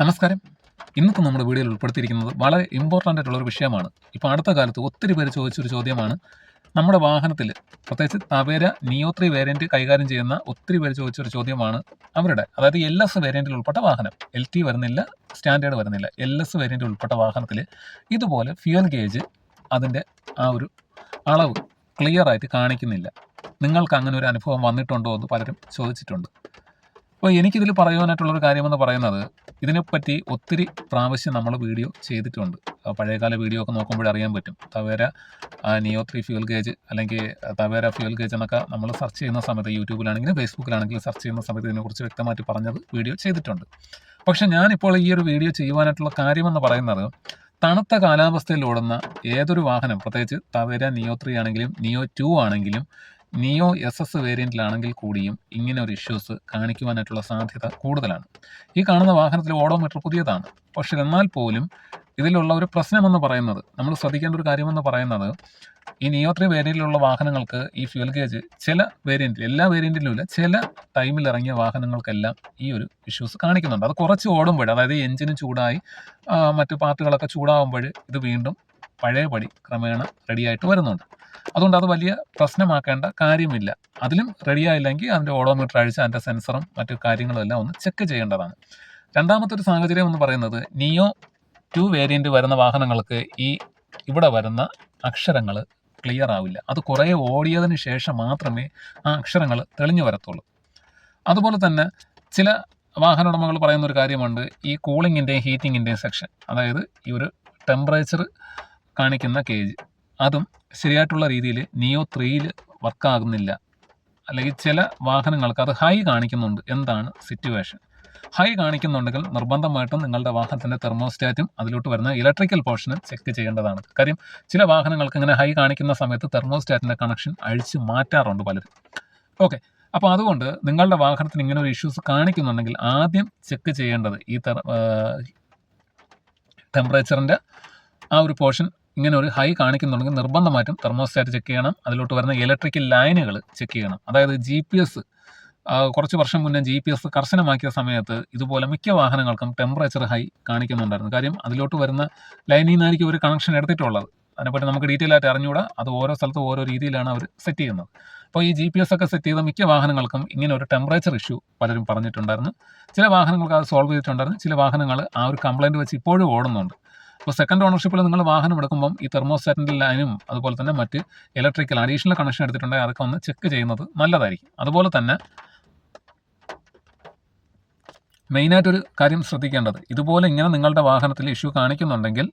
നമസ്കാരം. ഇന്നത്തെ നമ്മുടെ വീഡിയോയിൽ ഉൾപ്പെടുത്തിയിരിക്കുന്നത് വളരെ ഇമ്പോർട്ടന്റ് ആയിട്ടുള്ള ഒരു വിഷയമാണ്. ഇപ്പോൾ അടുത്ത കാലത്ത് ഒത്തിരി പേര് ചോദിച്ചൊരു ചോദ്യമാണ്. നമ്മുടെ വാഹനത്തിൽ പ്രത്യേകിച്ച് തവേര നിയോ ത്രീ വേരിയന്റ് കൈകാര്യം ചെയ്യുന്ന ഒത്തിരി പേര് ചോദിച്ചൊരു ചോദ്യമാണ് അവരുടെ. അതായത് എൽ എസ് വേരിയന്റിൽ ഉൾപ്പെട്ട വാഹനം. എൽ ടി വരുന്നില്ല സ്റ്റാൻഡേർഡ് വരുന്നില്ല. എൽ എസ് വേരിയന്റിൽ ഉൾപ്പെട്ട വാഹനത്തിൽ ഇതുപോലെ ഫ്യൂൽ ഗേജ് അതിന്റെ ആ ഒരു അളവ് ക്ലിയർ ആയിട്ട് കാണിക്കുന്നില്ല. നിങ്ങൾക്ക് അങ്ങനെ ഒരു അനുഭവം വന്നിട്ടുണ്ടോ എന്ന് പലരും ചോദിച്ചിട്ടുണ്ട്. അപ്പോൾ എനിക്കിതിൽ പറയുവാനായിട്ടുള്ളൊരു കാര്യമെന്ന് പറയുന്നത് ഇതിനെപ്പറ്റി ഒത്തിരി പ്രാവശ്യം നമ്മൾ വീഡിയോ ചെയ്തിട്ടുണ്ട്. പഴയകാല വീഡിയോ ഒക്കെ നോക്കുമ്പോൾ അറിയാൻ പറ്റും. Tavera Neo three fuel gauge അല്ലെങ്കിൽ തവേര ഫ്യൂൽ ഗേജ് എന്നൊക്കെ നമ്മൾ സെർച്ച് ചെയ്യുന്ന സമയത്ത് യൂട്യൂബിലാണെങ്കിലും ഫേസ്ബുക്കിലാണെങ്കിലും സെർച്ച് ചെയ്യുന്ന സമയത്ത് ഇതിനെക്കുറിച്ച് വ്യക്തമായിട്ട് പറഞ്ഞത് വീഡിയോ ചെയ്തിട്ടുണ്ട്. പക്ഷെ ഞാനിപ്പോൾ ഈ ഒരു വീഡിയോ ചെയ്യുവാനായിട്ടുള്ള കാര്യമെന്ന് പറയുന്നത് തണുത്ത കാലാവസ്ഥയിൽ ഓടുന്ന ഏതൊരു വാഹനം പ്രത്യേകിച്ച് തവേര നിയോ ത്രീ ആണെങ്കിലും നിയോ ടു ആണെങ്കിലും നിയോ എസ് എസ് വേരിയന്റിലാണെങ്കിൽ കൂടിയും ഇങ്ങനെ ഒരു ഇഷ്യൂസ് കാണിക്കുവാനായിട്ടുള്ള സാധ്യത കൂടുതലാണ്. ഈ കാണുന്ന വാഹനത്തിൽ ഓഡോമീറ്റർ പുതിയതാണ്. പക്ഷെ എന്നാൽ പോലും ഇതിലുള്ള ഒരു പ്രശ്നമെന്ന് പറയുന്നത് നമ്മൾ ശ്രദ്ധിക്കേണ്ട ഒരു കാര്യമെന്ന് പറയുന്നത് ഈ നിയോ ത്രീ വേരിയന്റിലുള്ള വാഹനങ്ങൾക്ക് ഈ ഫ്യൂൽ ഗേജ് ചില വേരിയന്റിൽ എല്ലാ വേരിയന്റിലും ഇല്ല ചില ടൈമിൽ ഇറങ്ങിയ വാഹനങ്ങൾക്കെല്ലാം ഈ ഒരു ഇഷ്യൂസ് കാണിക്കുന്നുണ്ട്. അത് കുറച്ച് ഓടുമ്പോൾ അതായത് എഞ്ചിന് ചൂടായി മറ്റു പാർട്ടുകളൊക്കെ ചൂടാകുമ്പോൾ ഇത് വീണ്ടും പഴയപടി ക്രമേണ റെഡിയായിട്ട് വരുന്നുണ്ട്. അതുകൊണ്ട് അത് വലിയ പ്രശ്നമാക്കേണ്ട കാര്യമില്ല. അതിലും റെഡിയായില്ലെങ്കിൽ അതിന്റെ ഓഡോമീറ്റർ അഴിച്ച് അതിന്റെ സെൻസറും മറ്റു കാര്യങ്ങളും എല്ലാം ഒന്ന് ചെക്ക് ചെയ്യേണ്ടതാണ്. രണ്ടാമത്തെ ഒരു സാഹചര്യം എന്ന് പറയുന്നത് നിയോ ടു വേരിയന്റ് വരുന്ന വാഹനങ്ങൾക്ക് ഈ ഇവിടെ വരുന്ന അക്ഷരങ്ങൾ ക്ലിയർ ആവില്ല. അത് കുറേ ഓടിയതിന് ശേഷം മാത്രമേ ആ അക്ഷരങ്ങൾ തെളിഞ്ഞു വരത്തുള്ളൂ. അതുപോലെ തന്നെ ചില വാഹന ഉടമകൾ പറയുന്ന ഒരു കാര്യമുണ്ട്. ഈ കൂളിങ്ങിന്റെയും ഹീറ്റിങ്ങിന്റെയും സെക്ഷൻ അതായത് ഈ ഒരു ടെമ്പറേച്ചർ കാണിക്കുന്ന കേജ് അതും ശരിയായിട്ടുള്ള രീതിയിൽ നിയോ ത്രീയിൽ വർക്കാകുന്നില്ല അല്ലെങ്കിൽ ചില വാഹനങ്ങൾക്ക് അത് ഹൈ കാണിക്കുന്നുണ്ട് എന്താണ് സിറ്റുവേഷൻ ഹൈ കാണിക്കുന്നുണ്ടെങ്കിൽ നിർബന്ധമായിട്ടും നിങ്ങളുടെ വാഹനത്തിന്റെ തെർമോസ്റ്റാറ്റും അതിലോട്ട് വരുന്ന ഇലക്ട്രിക്കൽ പോർഷനും ചെക്ക് ചെയ്യേണ്ടതാണ്. കാര്യം ചില വാഹനങ്ങൾക്ക് ഇങ്ങനെ ഹൈ കാണിക്കുന്ന സമയത്ത് തെർമോസ്റ്റാറ്റിന്റെ കണക്ഷൻ അഴിച്ച് മാറ്റാറുണ്ട് പലരും. ഓക്കെ അപ്പോൾ അതുകൊണ്ട് നിങ്ങളുടെ വാഹനത്തിന് ഇങ്ങനെ ഒരു ഇഷ്യൂസ് കാണിക്കുന്നുണ്ടെങ്കിൽ ആദ്യം ചെക്ക് ചെയ്യേണ്ടത് ഈ ടെമ്പറേച്ചറിന്റെ ആ ഒരു പോർഷൻ ഇങ്ങനെ ഒരു ഹൈ കാണിക്കുന്നുണ്ടെങ്കിൽ നിർബന്ധമായിട്ടും തെർമോസ്റ്റാറ്റ് ചെക്ക് ചെയ്യണം. അതിലോട്ട് വരുന്ന ഇലക്ട്രിക്കൽ ലൈനുകൾ ചെക്ക് ചെയ്യണം. അതായത് ജി പി എസ് കുറച്ച് വർഷം മുന്നേ ജി പി എസ് കർശനമാക്കിയ സമയത്ത് ഇതുപോലെ മിക്ക വാഹനങ്ങൾക്കും ടെമ്പറേച്ചർ ഹൈ കാണിക്കുന്നുണ്ടായിരുന്നു. കാര്യം അതിലോട്ട് വരുന്ന ലൈനിൽ നിന്നായിരിക്കും ഒരു കണക്ഷൻ എടുത്തിട്ടുള്ളത്. അതിനെപ്പറ്റി നമുക്ക് ഡീറ്റെയിൽ ആയിട്ട് അറിഞ്ഞുകൂടാ അത് ഓരോ സ്ഥലത്തും ഓരോ രീതിയിലാണ് അവർ സെറ്റ് ചെയ്യുന്നത്. അപ്പോൾ ഈ ജി പി എസ് ഒക്കെ സെറ്റ് ചെയ്ത മിക്ക വാഹനങ്ങൾക്കും ഇങ്ങനെ ഒരു ടെമ്പറേച്ചർ ഇഷ്യൂ പലരും പറഞ്ഞിട്ടുണ്ടായിരുന്നു. ചില വാഹനങ്ങൾക്ക് അത് സോൾവ് ചെയ്തിട്ടുണ്ടായിരുന്നു. ചില വാഹനങ്ങൾ ആ ഒരു കംപ്ലൈന്റ് വെച്ച് ഇപ്പോഴും ഓടുന്നുണ്ട്. അപ്പോൾ സെക്കൻഡ് ഓണർഷിപ്പിൽ നിങ്ങൾ വാഹനം എടുക്കുമ്പം ഈ തെർമോസ്റ്റാറ്റിന്റെ ലൈനും അതുപോലെ തന്നെ മറ്റ് ഇലക്ട്രിക്കൽ അഡീഷണൽ കണക്ഷൻ എടുത്തിട്ടുണ്ടെങ്കിൽ അതൊക്കെ ഒന്ന് ചെക്ക് ചെയ്യുന്നത് നല്ലതായിരിക്കും. അതുപോലെ തന്നെ മെയിനായിട്ടൊരു കാര്യം ശ്രദ്ധിക്കേണ്ടത്. ഇതുപോലെ ഇങ്ങനെ നിങ്ങളുടെ വാഹനത്തിൽ ഇഷ്യൂ കാണിക്കുന്നുണ്ടെങ്കിൽ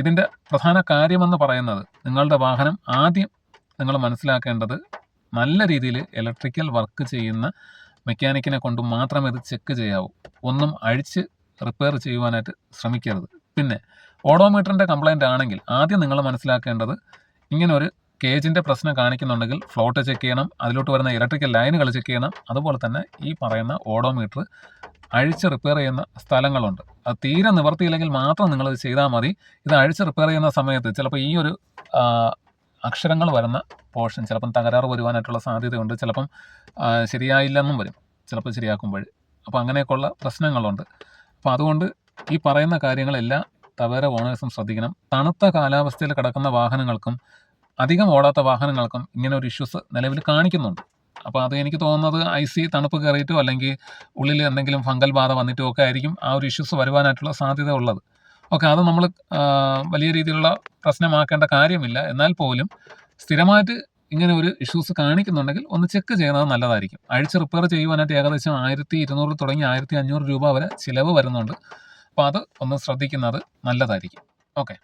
ഇതിന്റെ പ്രധാന കാര്യമെന്ന് പറയുന്നത് നിങ്ങളുടെ വാഹനം ആദ്യം നിങ്ങൾ മനസ്സിലാക്കേണ്ടത് നല്ല രീതിയിൽ ഇലക്ട്രിക്കൽ വർക്ക് ചെയ്യുന്ന മെക്കാനിക്കിനെ കൊണ്ട് മാത്രമേ ഇത് ചെക്ക് ചെയ്യാവൂ. ഒന്നും അഴിച്ച് റിപ്പയർ ചെയ്യുവാനായിട്ട് ശ്രമിക്കരുത്. പിന്നെ ഓഡോമീറ്ററിന്റെ കംപ്ലൈന്റ് ആണെങ്കിൽ ആദ്യം നിങ്ങൾ മനസ്സിലാക്കേണ്ടത് ഇങ്ങനെ ഒരു കേജിന്റെ പ്രശ്നം കാണിക്കുന്നുണ്ടെങ്കിൽ ഫ്ലോട്ട് ചെക്ക് ചെയ്യണം അതിലോട്ട് വരുന്ന ഇലക്ട്രിക്കൽ ലൈനുകൾ ചെക്ക് ചെയ്യണം. അതുപോലെ തന്നെ ഈ പറയുന്ന ഓഡോമീറ്റർ അഴിച്ച് റിപ്പയർ ചെയ്യുന്ന സ്ഥലങ്ങളുണ്ട്. അത് തീരെ നിവർത്തിയില്ലെങ്കിൽ മാത്രം നിങ്ങളത് ചെയ്താൽ മതി. ഇത് അഴിച്ച് റിപ്പയർ ചെയ്യുന്ന സമയത്ത് ചിലപ്പോൾ ഈ ഒരു അക്ഷരങ്ങൾ വരുന്ന പോർഷൻ ചിലപ്പം തകരാറ് വരുവാനായിട്ടുള്ള സാധ്യതയുണ്ട്. ചിലപ്പം ശരിയായില്ലെന്നും വരും. ചിലപ്പോൾ ശരിയാക്കുമ്പോൾ അപ്പോൾ അങ്ങനെയൊക്കെയുള്ള പ്രശ്നങ്ങളുണ്ട്. അപ്പോൾ അതുകൊണ്ട് ഈ പറയുന്ന കാര്യങ്ങളെല്ലാം ടവേര ഓണേഴ്സും ശ്രദ്ധിക്കണം. തണുത്ത കാലാവസ്ഥയിൽ കിടക്കുന്ന വാഹനങ്ങൾക്കും അധികം ഓടാത്ത വാഹനങ്ങൾക്കും ഇങ്ങനെ ഒരു ഇഷ്യൂസ് നിലവിൽ കാണിക്കുന്നുണ്ട്. അപ്പോൾ അത് എനിക്ക് തോന്നുന്നത് ഐ സി തണുപ്പ് കയറിയിട്ടോ അല്ലെങ്കിൽ ഉള്ളിൽ എന്തെങ്കിലും ഫംഗൽ ബാധ വന്നിട്ടോ ഒക്കെ ആയിരിക്കും ആ ഒരു ഇഷ്യൂസ് വരുവാനായിട്ടുള്ള സാധ്യത ഉള്ളത്. ഓക്കെ അത് നമ്മൾ വലിയ രീതിയിലുള്ള പ്രശ്നമാക്കേണ്ട കാര്യമില്ല. എന്നാൽ പോലും സ്ഥിരമായിട്ട് ഇങ്ങനെ ഒരു ഇഷ്യൂസ് കാണിക്കുന്നുണ്ടെങ്കിൽ ഒന്ന് ചെക്ക് ചെയ്യുന്നത് നല്ലതായിരിക്കും. അഴിച്ച് റിപ്പയർ ചെയ്യുവാനായിട്ട് ഏകദേശം ആയിരത്തി ഇരുന്നൂറ് തുടങ്ങി ആയിരത്തി അഞ്ഞൂറ് രൂപ വരെ ചിലവ് വരുന്നുണ്ട്. അപ്പോൾ അത് ഒന്ന് ശ്രദ്ധിക്കുന്നത് നല്ലതായിരിക്കും. ഓക്കെ.